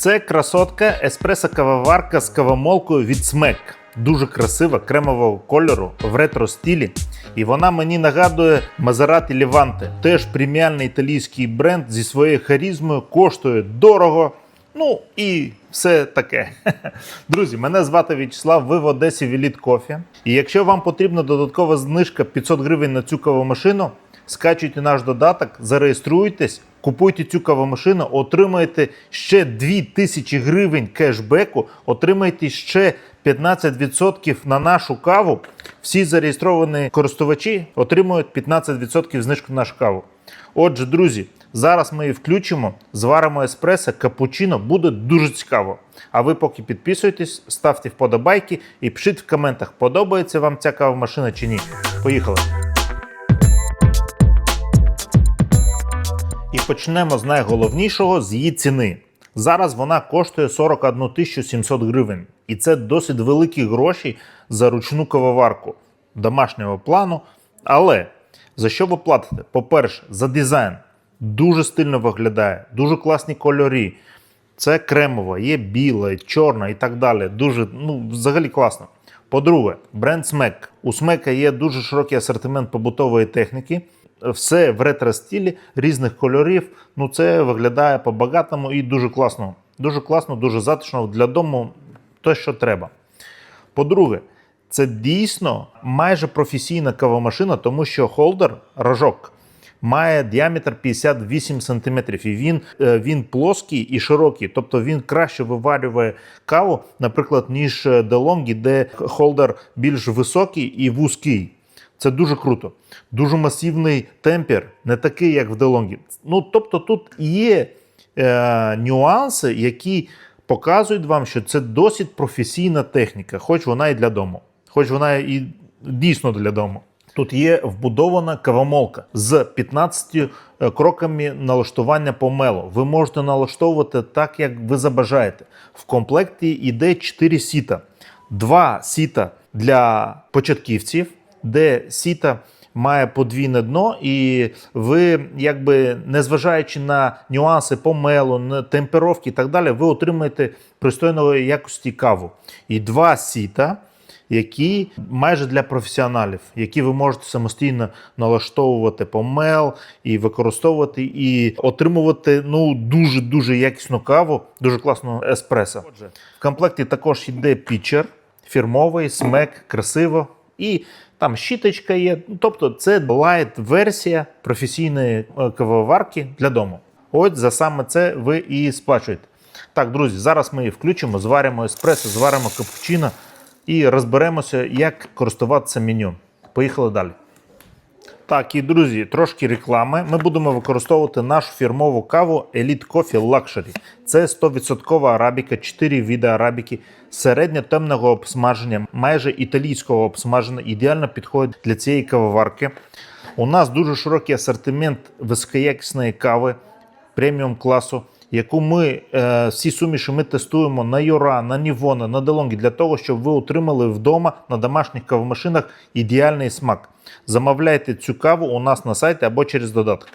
Це красотка еспресо-кавоварка з кавомолкою від Смек. Дуже красива, кремового кольору в ретро стилі. І вона мені нагадує Maserati Levante. Теж преміальний італійський бренд зі своєю харізмою, коштує дорого. Ну і все таке. Друзі, мене звати В'ячеслав, ви в Одесі Віліт Кофі. І якщо вам потрібна додаткова знижка 500 гривень на цю кавомашину, скачуйте наш додаток, зареєструйтесь, купуйте цю кавомашину, отримаєте ще 2000 гривень кешбеку, отримаєте ще 15% на нашу каву. Всі зареєстровані користувачі отримують 15% знижку на нашу каву. Отже, друзі, зараз ми її включимо, зваримо еспресо, капучино, буде дуже цікаво. А ви поки підписуйтесь, ставте вподобайки і пишіть в коментах, подобається вам ця кавомашина чи ні. Поїхали! І почнемо з найголовнішого з її ціни. Зараз вона коштує 41 700 гривень. І це досить великі гроші за ручну кавоварку домашнього плану. Але за що ви платите? По-перше, за дизайн. Дуже стильно виглядає, дуже класні кольори. Це кремова, є біла, чорна і так далі. Дуже, ну, взагалі класно. По-друге, бренд Smec. У Смека є дуже широкий асортимент побутової техніки. Все в ретро-стилі, різних кольорів. Ну, це виглядає по-багатому і дуже класно. Дуже класно, дуже затишно для дому, те, що треба. По-друге, це дійсно майже професійна кавомашина, тому що холдер, рожок, має діаметр 58 см. І він, е, він плоский і широкий, тобто він краще виварює каву, наприклад, ніж DeLonghi, де холдер більш високий і вузький. Це дуже круто. Дуже масивний темпер, не такий, як в DeLonghi. Ну, тобто тут є е, нюанси, які показують вам, що це досить професійна техніка, хоч вона і для дому, хоч вона і дійсно для дому. Тут є вбудована кавомолка з 15 кроками налаштування помелу. Ви можете налаштовувати так, як ви забажаєте. В комплекті йде 4 сіта, два сіта для початківців, де сіта має подвійне дно, і ви, якби незважаючи на нюанси помелу, на темперовки і так далі, ви отримаєте пристойної якості каву. І два сіта які майже для професіоналів, які ви можете самостійно налаштовувати помел і використовувати, і отримувати ну дуже дуже якісну каву, дуже класну еспресо. В комплекті також йде пічер фірмовий, смек, красиво і. Там щіточка є, Ну, тобто це була версія професійної е, кавоварки для дому. От за саме це ви і сплачуєте. Так, друзі, зараз ми її включимо, зваримо еспресо, зваримо капучино і розберемося, як користуватися меню. Поїхали далі. Так, і друзі, трошки реклами. Ми будемо використовувати нашу фірмову каву Elite Coffee Luxury. Це 100% арабіка, 4 види арабіки, середньо темного обсмаження, майже італійського обсмаження. Ідеально підходить для цієї кавоварки. У нас дуже широкий асортимент високоякісної кави преміум класу, яку ми е, всі суміші ми тестуємо на Юра, на Нівона, на Делонгі для того, щоб ви отримали вдома на домашніх кавомашинах ідеальний смак. Замовляйте цю каву у нас на сайті або через додаток.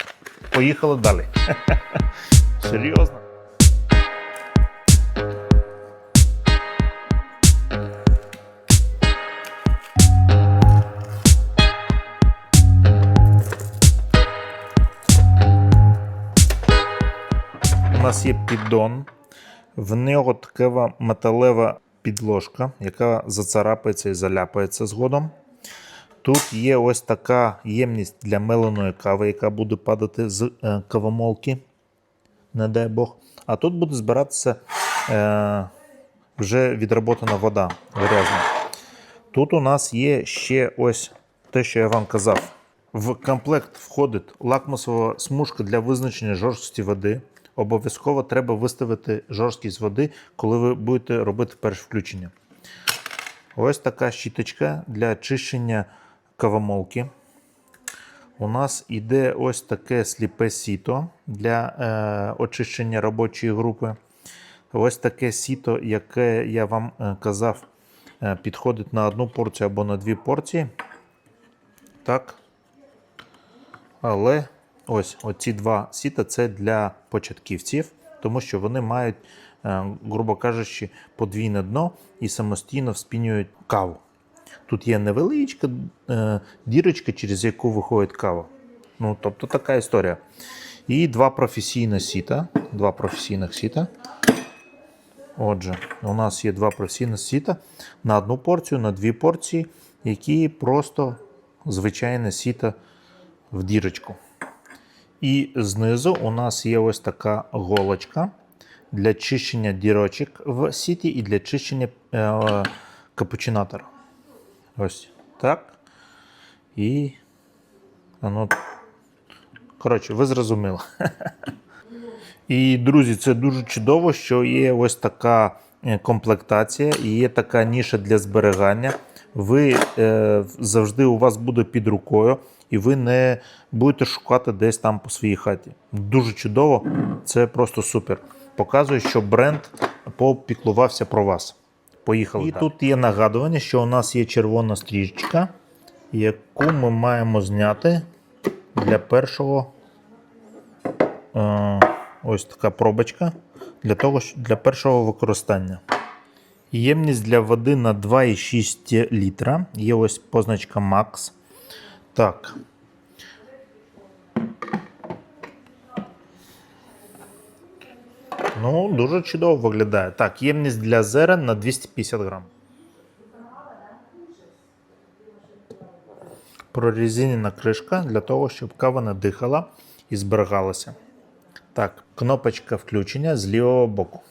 Поїхали далі. Серйозно. У нас є піддон, в нього така металева підложка, яка зацарапається і заляпається згодом. Тут є ось така ємність для меленої кави, яка буде падати з е, кавомолки, не дай Бог. А тут буде збиратися е, вже відработана вода грязна. Тут у нас є ще ось те, що я вам казав. В комплект входить лакмусова смужка для визначення жорсткості води. Обов'язково треба виставити жорсткість води, коли ви будете робити перше включення. Ось така щіточка для очищення кавомолки. У нас іде ось таке сліпе сіто для е, очищення робочої групи. Ось таке сіто, яке я вам е, казав, е, підходить на одну порцію або на дві порції. Так. Але ось оці два сіта це для початківців, тому що вони мають е, грубо кажучи, подвійне дно і самостійно вспінюють каву. Тут є невеличка е, дірочка, через яку виходить кава. Ну, тобто така історія. І два професійні сіта. Два професійних сіта. Отже, у нас є два професійних сіта на одну порцію, на дві порції, які просто звичайне сіта в дірочку. І знизу у нас є ось така голочка для чищення дірочок в сіті і для чищення е, капучинатора. Ось так. І воно. Коротше, ви зрозуміли. І, друзі, це дуже чудово, що є ось така е, комплектація і є така ніша для зберігання. Ви е, завжди у вас буде під рукою, і ви не будете шукати десь там по своїй хаті. Дуже чудово, це просто супер. Показує, що бренд попіклувався про вас. Поїхали. І так. тут є нагадування, що у нас є червона стрічка, яку ми маємо зняти для першого. Е, ось така пробочка для того, для першого використання. Ємність для води на 2,6 літра. Є ось позначка Max. Так. Ну, дуже чудово виглядає. Так, ємність для зерен на 250 грам. Прорезинена кришка для того, щоб кава не дихала і зберігалася. Так, кнопочка включення з лівого боку.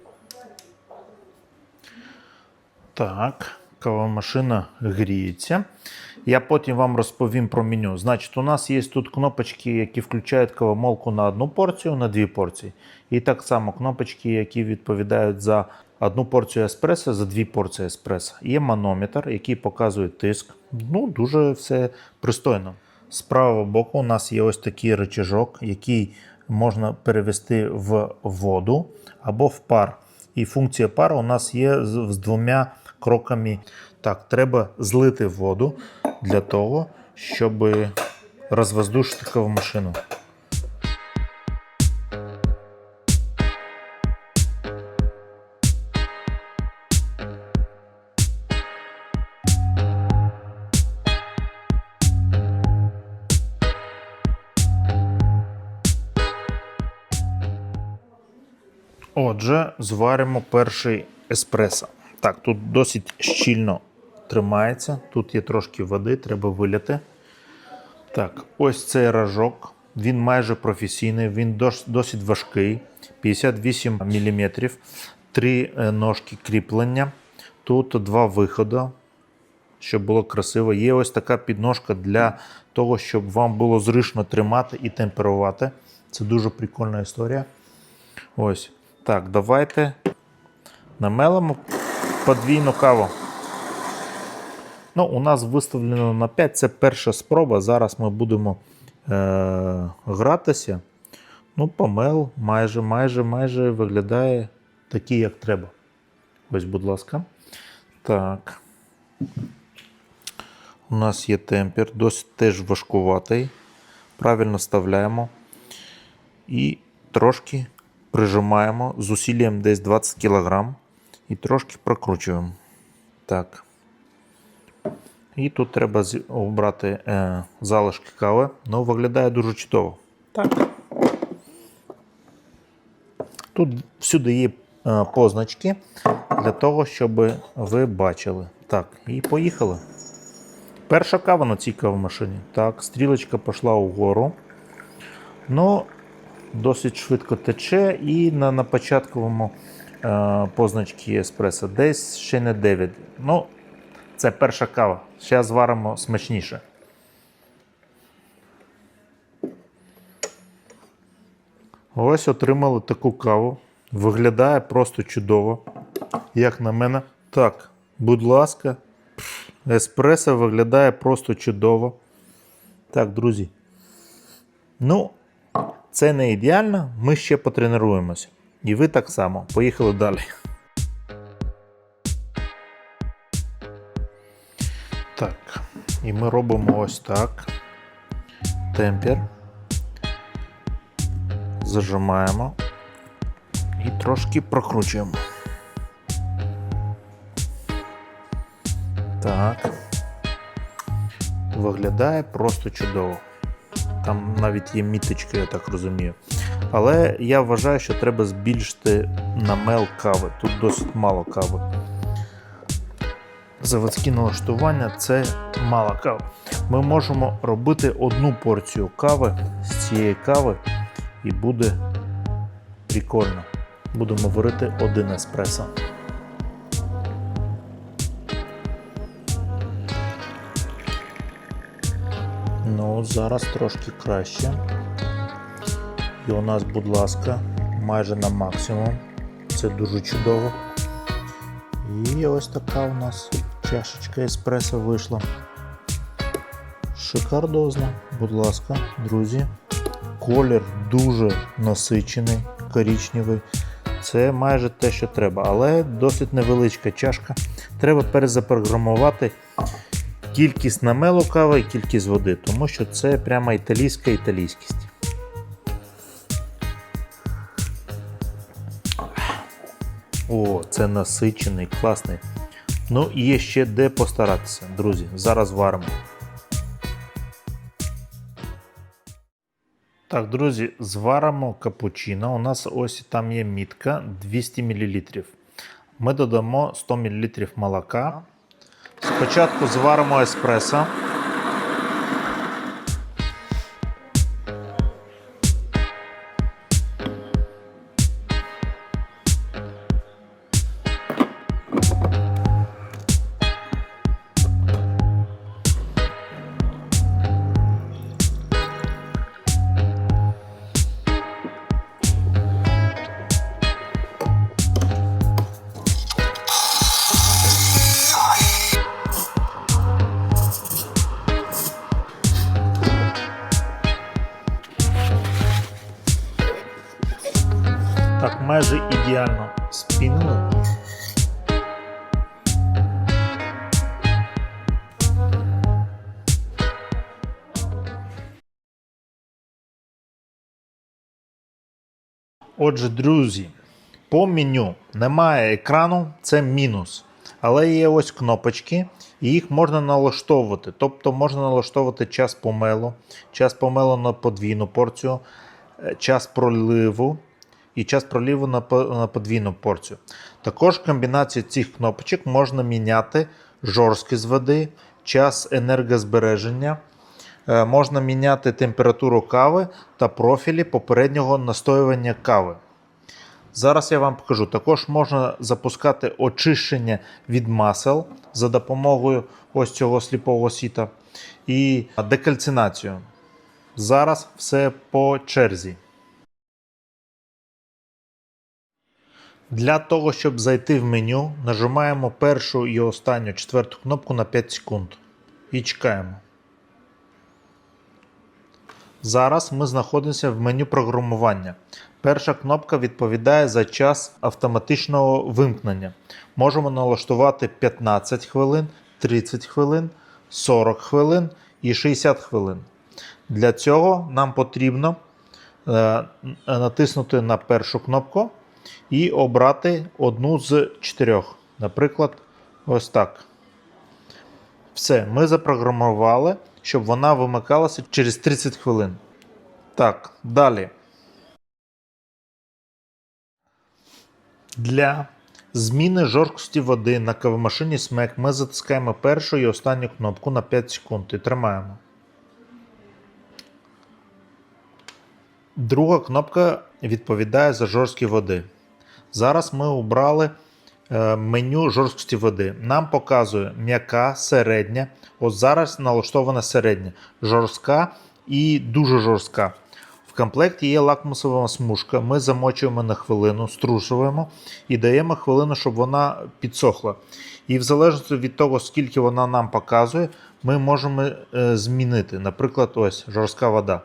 Так, кавомашина гріється. Я потім вам розповім про меню. Значить, у нас є тут кнопочки, які включають кавомолку на одну порцію, на дві порції. І так само кнопочки, які відповідають за одну порцію еспресо, за дві порції еспресо. Є манометр, який показує тиск. Ну, дуже все пристойно. З правого боку у нас є ось такий рычажок, який можна перевести в воду або в пар. І функція пара у нас є з двома кроками. Так, треба злити воду для того, щоб розвоздушити кавомашину. Отже, зваримо перший еспресо. Так, тут досить щільно тримається. Тут є трошки води, треба виляти. Так, ось цей ражок. Він майже професійний, він досить важкий. 58 мм. Три е, ножки кріплення. Тут два виходи, щоб було красиво. Є ось така підножка для того, щоб вам було зручно тримати і темперувати. Це дуже прикольна історія. Ось. Так, давайте намелимо подвійну каву. Ну, у нас виставлено на 5, це перша спроба. Зараз ми будемо е- гратися. Ну, помел майже, майже, майже виглядає такий, як треба. Ось, будь ласка. Так. У нас є темпер, досить теж важкуватий. Правильно вставляємо. І трошки прижимаємо з усіллям десь 20 кг і трошки прокручуємо. Так. І тут треба обрати е, залишки кави. Ну, виглядає дуже чудово. Так. Тут всюди є е, позначки для того, щоб ви бачили. Так, і поїхали. Перша кава на цій кавомашині. Так, стрілочка пішла угору. Ну, досить швидко тече, і на, на початковому е, позначці еспресо десь ще не 9. Ну, це перша кава. Зараз зваримо смачніше. Ось отримали таку каву. Виглядає просто чудово. Як на мене. Так, будь ласка, еспресо виглядає просто чудово. Так, друзі. Ну, це не ідеально, ми ще потренуємося. І ви так само. Поїхали далі. Так, і ми робимо ось так. Темпер. Зажимаємо і трошки прокручуємо. Так. Виглядає просто чудово. Там навіть є міточки, я так розумію. Але я вважаю, що треба збільшити намел кави. Тут досить мало кави. Заводські налаштування це мало кави. Ми можемо робити одну порцію кави з цієї кави, і буде прикольно. Будемо варити один еспресо. Ну, зараз трошки краще. І у нас, будь ласка, майже на максимум. Це дуже чудово. І ось така у нас чашечка еспресо вийшла. Шикардозно, будь ласка, друзі. Колір дуже насичений, коричневий. Це майже те, що треба, але досить невеличка чашка. Треба перезапрограмувати кількість намелу кави і кількість води, тому що це прямо італійська італійськість. О, це насичений, класний. Ну і є ще де постаратися, друзі. Зараз варимо. Так, друзі, зваримо капучино. У нас ось там є мітка 200 мл. Ми додамо 100 мл молока. Спочатку зваримо еспресо. Майже ідеально спінили. Отже, друзі, по меню немає екрану, це мінус. Але є ось кнопочки, і їх можна налаштовувати. Тобто можна налаштовувати час помелу, час помелу на подвійну порцію, е, час проливу і час проливу на подвійну порцію. Також комбінацію цих кнопочок можна міняти жорсткість води, час енергозбереження. Е, Можна міняти температуру кави та профілі попереднього настоювання кави. Зараз я вам покажу. Також можна запускати очищення від масел за допомогою ось цього сліпого сіта і декальцинацію. Зараз все по черзі. Для того, щоб зайти в меню, нажимаємо першу і останню четверту кнопку на 5 секунд і чекаємо. Зараз ми знаходимося в меню програмування. Перша кнопка відповідає за час автоматичного вимкнення. Можемо налаштувати 15 хвилин, 30 хвилин, 40 хвилин і 60 хвилин. Для цього нам потрібно е, натиснути на першу кнопку і обрати одну з чотирьох. Наприклад, ось так. Все, ми запрограмували, щоб вона вимикалася через 30 хвилин. Так, далі. Для зміни жорсткості води на кавомашині SMEC ми затискаємо першу і останню кнопку на 5 секунд і тримаємо. Друга кнопка відповідає за жорсткі води. Зараз ми обрали е, меню жорсткості води. Нам показує м'яка, середня. От зараз налаштована середня, жорстка і дуже жорстка. В комплекті є лакмусова смужка. Ми замочуємо на хвилину, струшуємо і даємо хвилину, щоб вона підсохла. І в залежності від того, скільки вона нам показує, ми можемо е, змінити. Наприклад, ось жорстка вода.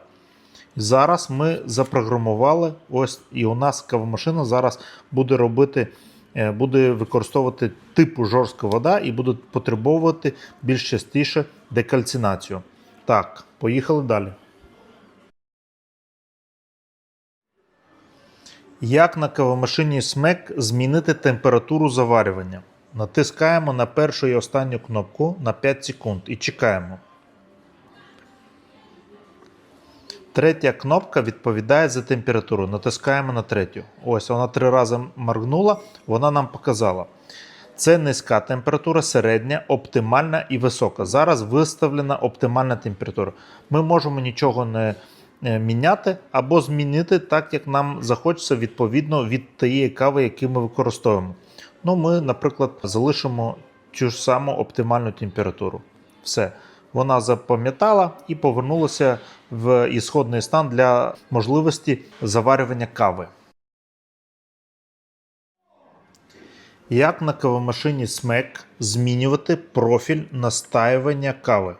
Зараз ми запрограмували, ось і у нас кавомашина зараз буде робити, е, буде використовувати типу жорстка вода і буде потребувати більш частіше декальцинацію. Так, поїхали далі. Як на кавомашині SMEC змінити температуру заварювання? Натискаємо на першу і останню кнопку на 5 секунд і чекаємо. Третя кнопка відповідає за температуру. Натискаємо на третю. Ось вона три рази моргнула, вона нам показала. Це низька температура, середня, оптимальна і висока. Зараз виставлена оптимальна температура. Ми можемо нічого не е, міняти або змінити так, як нам захочеться відповідно від тієї кави, яку ми використовуємо. Ну, ми, наприклад, залишимо цю ж саму оптимальну температуру. Все. Вона запам'ятала і повернулася в ісходний стан для можливості заварювання кави. Як на кавомашині SMAC змінювати профіль настаювання кави?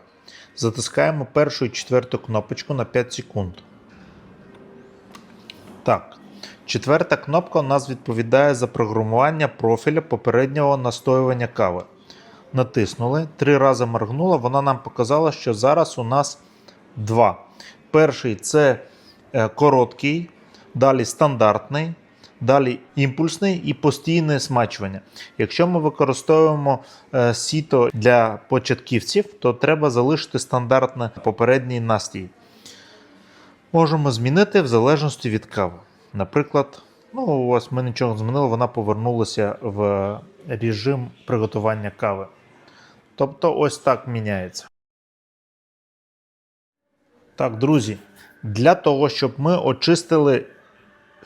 Затискаємо першу і четверту кнопочку на 5 секунд. Так. Четверта кнопка у нас відповідає за програмування профіля попереднього настоювання кави. Натиснули, три рази моргнула, вона нам показала, що зараз у нас два. Перший це е, короткий, далі стандартний, далі імпульсний і постійне смачування. Якщо ми використовуємо е, сіто для початківців, то треба залишити стандартний попередній настій. Можемо змінити в залежності від кави. Наприклад, ну ось ми нічого не змінили, вона повернулася в режим приготування кави. Тобто ось так міняється. Так, друзі, для того, щоб ми очистили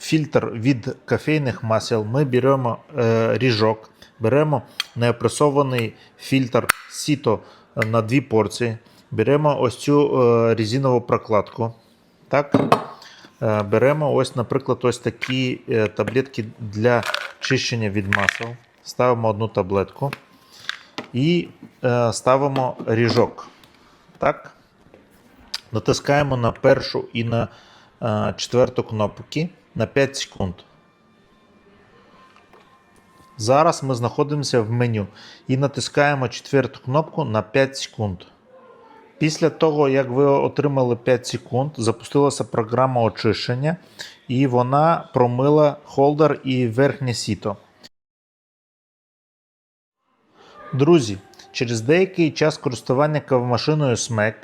фільтр від кофейних масел, ми беремо е, ріжок, беремо неопресований фільтр сіто на дві порції, беремо ось цю е, резинову прокладку. Так? Е, Беремо ось, наприклад, ось такі е, таблетки для чищення від масел. Ставимо одну таблетку і е, ставимо ріжок. Так? Натискаємо на першу і на е, четверту кнопки на 5 секунд. Зараз ми знаходимося в меню і натискаємо четверту кнопку на 5 секунд. Після того, як ви отримали 5 секунд, запустилася програма очищення, і вона промила холдер і верхнє сіто. Друзі, через деякий час користування кавомашиною SMAC,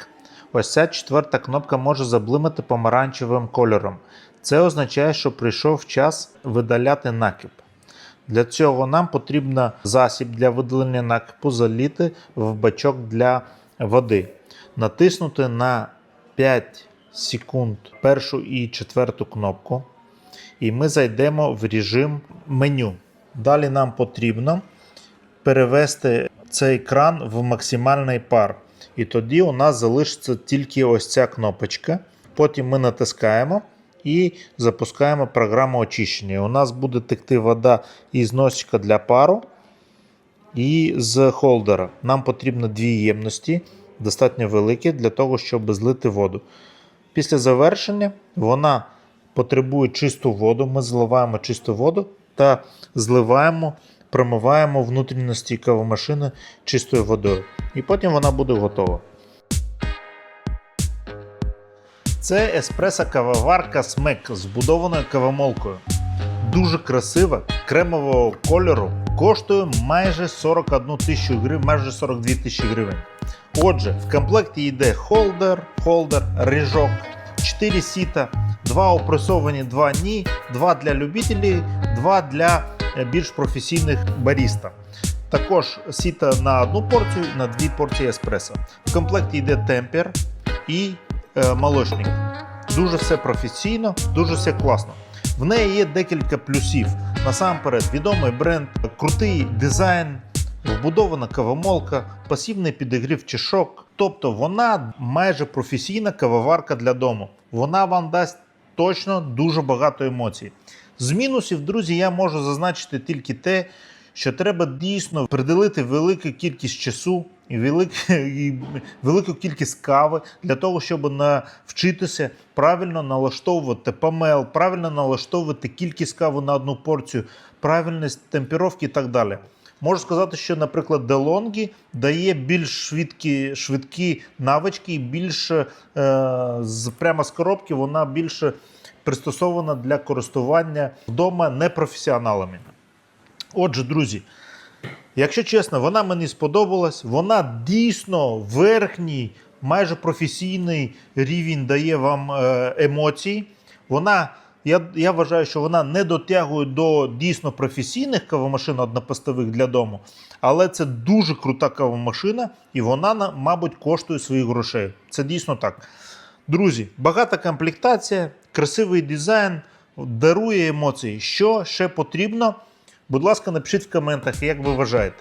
ось ця четверта кнопка може заблимати помаранчевим кольором. Це означає, що прийшов час видаляти накип. Для цього нам потрібно засіб для видалення накипу заліти в бачок для води. Натиснути на 5 секунд першу і четверту кнопку. І ми зайдемо в режим меню. Далі нам потрібно перевести цей кран в максимальний пар. І тоді у нас залишиться тільки ось ця кнопочка. Потім ми натискаємо і запускаємо програму очищення. У нас буде текти вода із носика для пару і з холдера. Нам потрібно дві ємності, достатньо великі, для того, щоб злити воду. Після завершення вона потребує чисту воду. Ми зливаємо чисту воду та зливаємо, промиваємо внутрішності кавомашини чистою водою. І потім вона буде готова. Це еспресо кавоварка смек з вбудованою кавомолкою. Дуже красива, кремового кольору, коштує майже 41 тисячу гривень, майже 42 тисячі гривень. Отже, в комплекті йде холдер, холдер, ріжок, 4 сіта, 2 опресовані, 2 ні, 2 для любителів, 2 для більш професійних баріста. Також сіта на одну порцію, на дві порції еспресо. В комплекті йде темпер і е, молочник. Дуже все професійно, дуже все класно. В неї є декілька плюсів. Насамперед, відомий бренд, крутий дизайн, вбудована кавомолка, пасивний підігрів чашок. Тобто вона майже професійна кавоварка для дому. Вона вам дасть точно дуже багато емоцій. З мінусів, друзі, я можу зазначити тільки те, що треба дійсно приділити велику кількість часу і, велик, і велику кількість кави для того, щоб навчитися правильно налаштовувати помел, правильно налаштовувати кількість кави на одну порцію, правильність темперовки і так далі. Можу сказати, що, наприклад, DeLonghi дає більш швидкі швидкі навички і більш е, прямо з коробки вона більше пристосована для користування вдома непрофесіоналами. Отже, друзі, Якщо чесно, вона мені сподобалась. Вона дійсно верхній, майже професійний рівень дає вам е, емоцій. Вона, я, я вважаю, що вона не дотягує до дійсно професійних кавомашин однопостових для дому, але це дуже крута кавомашина, і вона, на- мабуть, коштує своїх грошей. Це дійсно так. Друзі, багата комплектація, красивий дизайн, дарує емоції. Що ще потрібно? Будь ласка, напишіть в коментах, як ви вважаєте.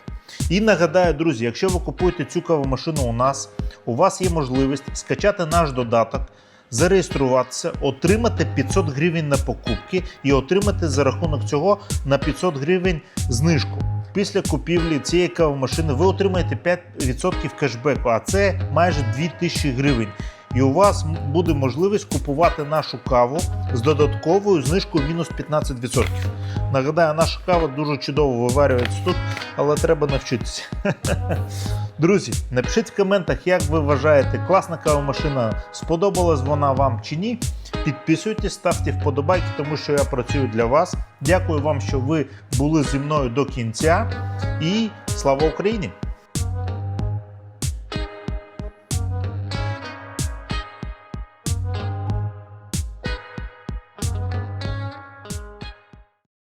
І нагадаю, друзі, якщо ви купуєте цю кавомашину у нас, у вас є можливість скачати наш додаток, зареєструватися, отримати 500 гривень на покупки і отримати за рахунок цього на 500 гривень знижку. Після купівлі цієї кавомашини ви отримаєте 5% кешбеку, а це майже 2000 гривень. І у вас буде можливість купувати нашу каву з додатковою знижкою мінус 15%. Нагадаю, наша кава дуже чудово виварюється тут, але треба навчитися. Друзі, напишіть в коментах, як ви вважаєте, класна кавомашина, сподобалась вона вам чи ні. Підписуйтесь, ставте вподобайки, тому що я працюю для вас. Дякую вам, що ви були зі мною до кінця. І слава Україні!